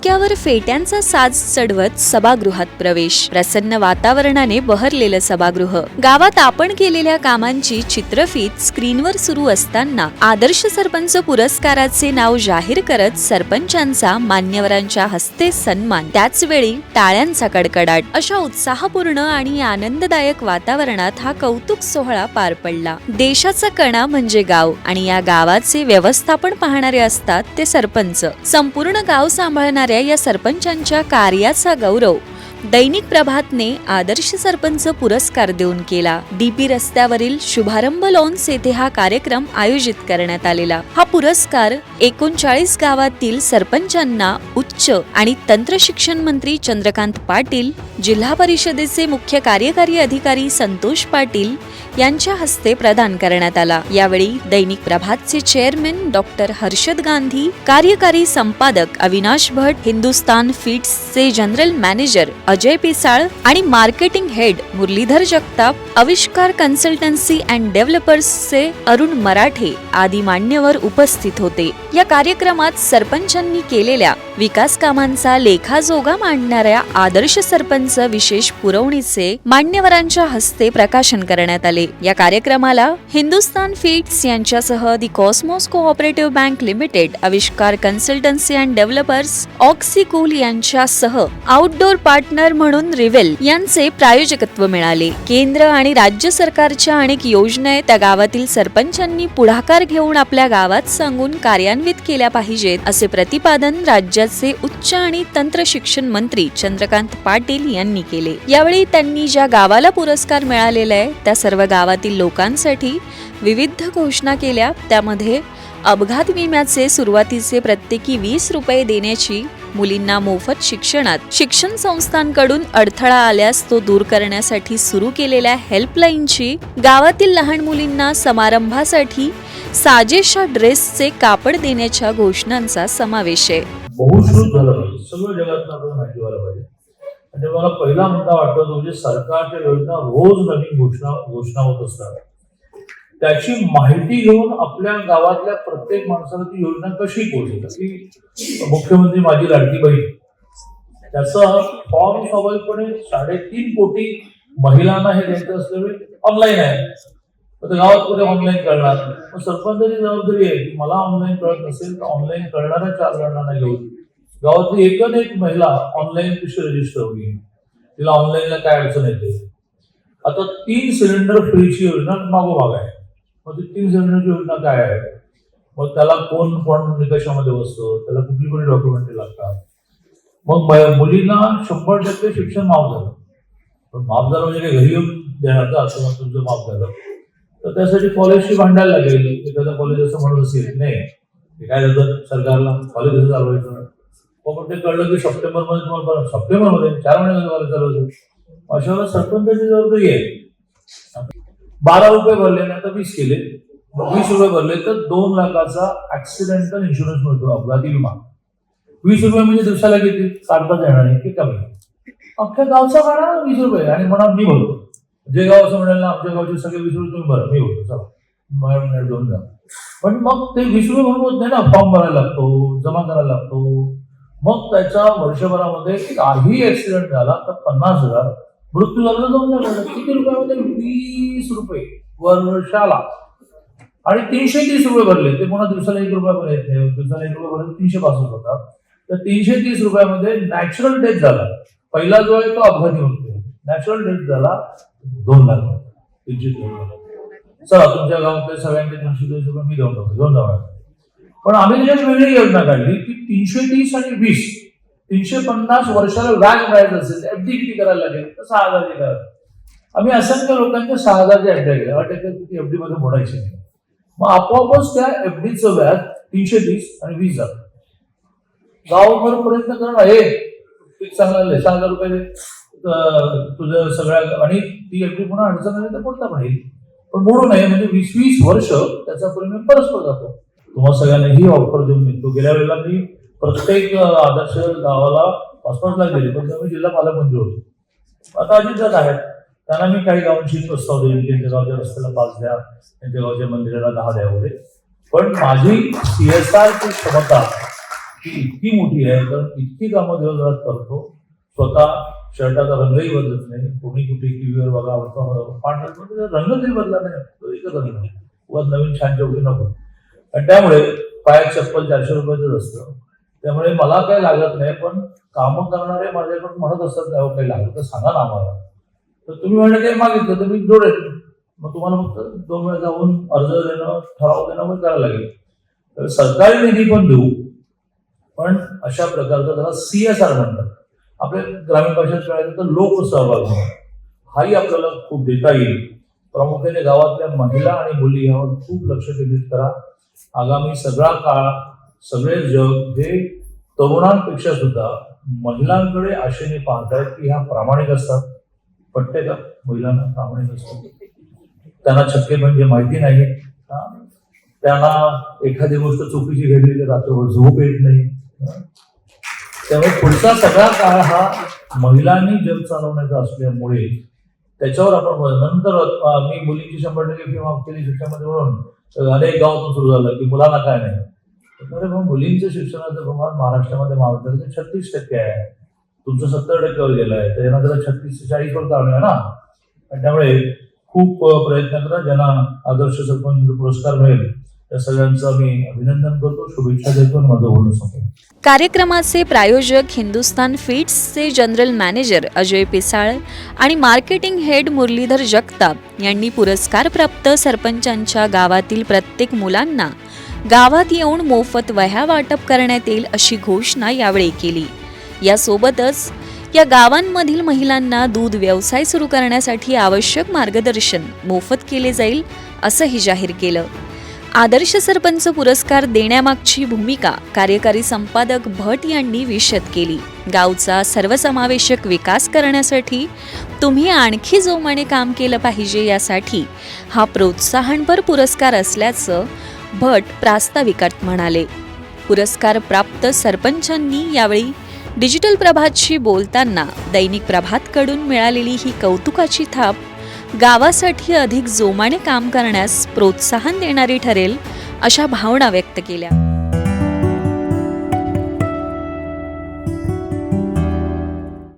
डोक्यावर फेट्यांचा साज चढवत सभागृहात प्रवेश. प्रसन्न वातावरणाने बहरलेलं सभागृह. गावात आपण केलेल्या कामांची चित्रफीत स्क्रीनवर सुरू असताना आदर्श सरपंच पुरस्काराचे नाव जाहीर करत सरपंचांचा मान्यवरांच्या हस्ते सन्मान. त्याच वेळी टाळ्यांचा कडकडाट. अशा उत्साहपूर्ण आणि आनंददायक वातावरणात हा कौतुक सोहळा पार पडला. देशाचा कणा म्हणजे गाव आणि या गावाचे व्यवस्थापन पाहणारे असतात ते सरपंच. संपूर्ण गाव सांभाळणारे सांभाळणाऱ्या या सरपंचांच्या कार्याचा गौरव दैनिक प्रभातने आदर्श सरपंच पुरस्कार देऊन केला. डीपी रस्त्यावरील शुभारंभ लॉन्स येथे हा कार्यक्रम आयोजित करण्यात आलेला. हा पुरस्कार एकोणचाळीस गावातील सरपंचांना उच्च आणि तंत्र शिक्षण मंत्री चंद्रकांत पाटील जिल्हा परिषदेचे मुख्य कार्यकारी अधिकारी संतोष पाटील यांच्या हस्ते प्रदान करण्यात आला. यावेळी दैनिक प्रभातचे चेअरमॅन डॉक्टर हर्षद गांधी कार्यकारी संपादक अविनाश भट हिंदुस्तान फीड्सचे जनरल मॅनेजर अजय पिसाळ आणि marketing head Muralidhar Jagtap Avishkar consultancy and डेव्हलपर्सचे Arun Marathe आदी मान्यवर उपस्थित होते. या कार्यक्रमात सरपंचांनी केलेल्या विकास कामांचा लेखाजोगा मांडणाऱ्या आदर्श सरपंच विशेष पुरवणीचे मान्यवरांच्या हस्ते प्रकाशन करण्यात आले. या कार्यक्रमाला हिंदुस्तान फीड्स यांच्यासह the Cosmos cooperative bank limited Avishkar consultancy and developers Oxycool यांच्यासह आउटडोर पार्टनर म्हणून रिवेल यांचे प्रायोजकत्व मिळाले. केंद्र आणि राज्य सरकारच्या अनेक योजना त्या गावातील सरपंचांनी पुढाकार घेऊन आपल्या गावात सांगून कार्यान्वित केल्या पाहिजेत असे प्रतिपादन राज्याचे उच्च आणि तंत्र शिक्षण मंत्री चंद्रकांत पाटील यांनी केले. यावेळी त्यांनी ज्या गावाला पुरस्कार मिळालेला आहे त्या सर्व गावातील लोकांसाठी विविध घोषणा केल्या. त्यामध्ये अपघात विम्याचे सुरुवातीचे प्रत्येकी वीस रुपये देण्याची मुलींना मोफत शिक्षणात शिक्षण संस्थांकडून अडथळा आल्यास तो दूर करण्यासाठी सुरू केलेल्या हेल्पलाईनची गावातील लहान मुलींना समारंभासाठी साजेशा ड्रेसचे कापड देण्याच्या घोषणांचा समावेश आहे. बहुश्रुत झालं पाहिजे. सगळं जगातनं आपल्याला माहिती व्हायला पाहिजे. म्हणजे मला पहिला मुद्दा वाटतो म्हणजे सरकारच्या योजना रोज नवीन घोषणा घोषणा होत असतात. त्याची माहिती घेऊन आपल्या गावातल्या प्रत्येक माणसाला ती योजना कशी पोहोचेल की मुख्यमंत्री माझी लाडकी बहीण. त्याचा फॉर्म स्वाभाविकपणे साडेतीन कोटी महिलांना हे द्यायचं असल्यामुळे ऑनलाईन आहे. तर गावात कुठे ऑनलाईन कळणार मग सरपंचाची जबाबदारी आहे. की मला ऑनलाईन कळत नसेल तर ऑनलाईन कळणाऱ्या चार जणांना घेऊन. गावातली एकच एक महिला ऑनलाईन कशी रजिस्टर होईल तिला ऑनलाईनला काय अडचण येते? आता तीन सिलेंडर फ्रीची योजना मागोमाग आहे. मग ती तीन सिलेंडरची योजना काय आहे? मग त्याला कोण कोण निकषामध्ये बसतो? त्याला कुठली कुठली डॉक्युमेंट लागतात? मग मुलींना शंभर टक्के शिक्षण माफ झालं. पण माफ झालं म्हणजे काही घरी येऊन देणार का? असं मग तुमचं माफ झालं. तर त्यासाठी कॉलेजशी भांडायला लागेल. एखादं कॉलेज असं म्हणत असेल नाही ते काय झालं? सरकारला कॉलेज असं चालवायचं. मग पण ते कळलं की सप्टेंबरमध्ये तुम्हाला बरं सप्टेंबरमध्ये चार महिन्याचं कॉलेज चालवायचं. अशा वेळेला सरपंचाची जबाबदारी आहे. बारा रुपये भरले नाही तर वीस केले. मग वीस रुपये भरले तर दोन लाखाचा ऍक्सिडेंटल इन्शुरन्स मिळतो अपघाती विमा. वीस रुपये म्हणजे दिवसाला किती? काढताच येणार नाही की कमी? अख्ख्या गावचा काढा वीस रुपये. आणि म्हणा मी भरतो. जे गाव असं म्हणाल ना आमच्या गावचे सगळे वीस रुपये तुम्ही भरा मी भरतो चला. दोन जा पण मग ते वीस रुपये म्हणून होत नाही ना फॉर्म भरायला लागतो जमा करायला लागतो. मग त्याच्या वर्षभरामध्ये काही ऍक्सिडेंट झाला तर पन्नास हजार. मृत्यू झाला तर दोन हजार होते? रुपयामध्ये वीस रुपये वर्षाला. आणि तीनशे तीस रुपये भरले. ते पुन्हा दिवसाला एक रुपया दिवसाला एक रुपया भरले. तीनशे पासष्ट होतात तर तीनशे तीस रुपयामध्ये नॅचरल डेथ झाला. पहिला जो आहे तो अपघाती होतो नॅचरल डेथ झाला दोन लाख तीनशे रुपये. चला तुमच्या गावातले सगळ्यांचे तीनशे तीस रुपये मी देऊन टाकतो. दोन जाणार पण आम्ही त्याच्यात वेगळी योजना काढली की तीनशे तीस आणि वीस. तीनशे पन्नास वर्षाला व्याज मिळायचं असेल एफ डी किती करायला लागेल? तर सहा हजार करा आम्ही असंख्य लोकांच्या सहा हजारच्या एफ डी केल्या. किती एफ डी मध्ये मोडायचे नाही. मग आपोआपच त्या एफ डीचं व्याज तीनशे तीस आणि वीस हजार. गावभर प्रयत्न करणं हे पीक चांगलं सहा हजार रुपये तुझं सगळ्या आणि ती एफ डी पुन्हा अडचण आली तर पुढता पण येईल. पण मोडू नये. म्हणजे वीस वीस वर्ष त्याचा परिणाम परस्पर जातो. तुम्हाला सगळ्यांना ही ऑफर देऊन मिळतो गेल्या वेळेला मी प्रत्येक आदर्श गावाला पाच पाच लाख दिले पण त्यामुळे मी जिल्हा पालकमंत्री होतो. आता अजित जात आहेत. त्यांना मी काही गावांशी प्रस्ताव देईल त्यांच्या गावच्या रस्त्याला पाच द्या त्यांच्या गावच्या मंदिराला दहा द्या वगैरे. पण माझी सी एस आर क्षमता ती इतकी मोठी आहे कारण इतकी कामं दिवसभरात करतो स्वतः शर्टाचा रंगही बदलत नाही कोणी कुठे टीव्हीवर बघा वृत्तामध्ये पांढरा रंग तरी बदला नाही तो एकच रंग वर नवीन छान चौकी नको. आणि त्यामुळे पायात चप्पल चारशे रुपयाचंच असतं. त्यामुळे मला काही लागत नाही पण कामं करणारे माझ्याकडून म्हणत असतात त्यावर काही लागलं तर सांगा ना आम्हाला. तर तुम्ही म्हणलं काही मागितलं तर मी जोडेल मग तुम्हाला फक्त दोन वेळा जाऊन अर्ज देणं ठराव देणं पण करायला लागेल. तर सरकारी निधी पण देऊ पण अशा प्रकारचा त्याला सी एस आर म्हणतात. आपल्या ग्रामीण भाषेत कळायचं तर लोकसहभाग हाही आपल्याला खूप देता येईल. प्रामुख्याने गावातल्या महिला आणि मुली यावर खूप लक्ष केंद्रित करा. आगामी सगळा काळ सगळे जग हे तरुणांपेक्षा सुद्धा महिलांकडे आशेने पाहतायत की ह्या प्रामाणिक असतात. पटते का? महिलांना प्रामाणिक असतात त्यांना छक्के म्हणजे माहिती नाही त्यांना एखादी गोष्ट चुकीची घडली तर रात्रभर झोप येत नाही. त्यामुळे पुढचा सगळा काळ हा महिलांनी जग चालवण्याचा असल्यामुळे त्याच्यावर आपण नंतर मी मुलींची शंभर टक्के किंवा केली शिक्षणामध्ये म्हणून अनेक गावातून सुरू झालं की मुलांना काय नाही. मग मुलींचं शिक्षणाचं प्रमाण महाराष्ट्रामध्ये महाविद्यालयात म्हणजे छत्तीस टक्के आहे. तुमचं सत्तर टक्क्यावर गेलं आहे. तर यांना जरा छत्तीस ते चाळीसवर काढूया ना? आणि त्यामुळे खूप प्रयत्न करा. ज्यांना आदर्श सरपंच पुरस्कार मिळेल त्या सगळ्यांचं मी अभिनंदन करतो. शुभेच्छा देतो माझं बोलणं संपवतो कार्यक्रमाचे प्रायोजक हिंदुस्तान फीड्सचे जनरल मॅनेजर अजय पिसाळ आणि मार्केटिंग हेड मुरलीधर जगताप यांनी पुरस्कारप्राप्त सरपंचांच्या गावातील प्रत्येक मुलांना गावात येऊन मोफत वह्या वाटप करण्यात येईल अशी घोषणा यावेळी केली. यासोबतच या गावांमधील महिलांना दूध व्यवसाय सुरू करण्यासाठी आवश्यक मार्गदर्शन मोफत केले जाईल असंही जाहीर केलं. आदर्श सरपंच पुरस्कार देण्यामागची भूमिका कार्यकारी संपादक भट यांनी विशद केली. गावचा सर्वसमावेशक विकास करण्यासाठी तुम्ही आणखी जोमाने काम केलं पाहिजे यासाठी हा प्रोत्साहनपर पुरस्कार असल्याचं भट प्रास्ताविकात म्हणाले पुरस्कार प्राप्त सरपंचांनी यावेळी डिजिटल प्रभातशी बोलताना दैनिक प्रभातकडून मिळालेली ही कौतुकाची थाप गावासाठी अधिक जोमाने काम करण्यास प्रोत्साहन देणारी ठरेल अशा भावना व्यक्त केल्या.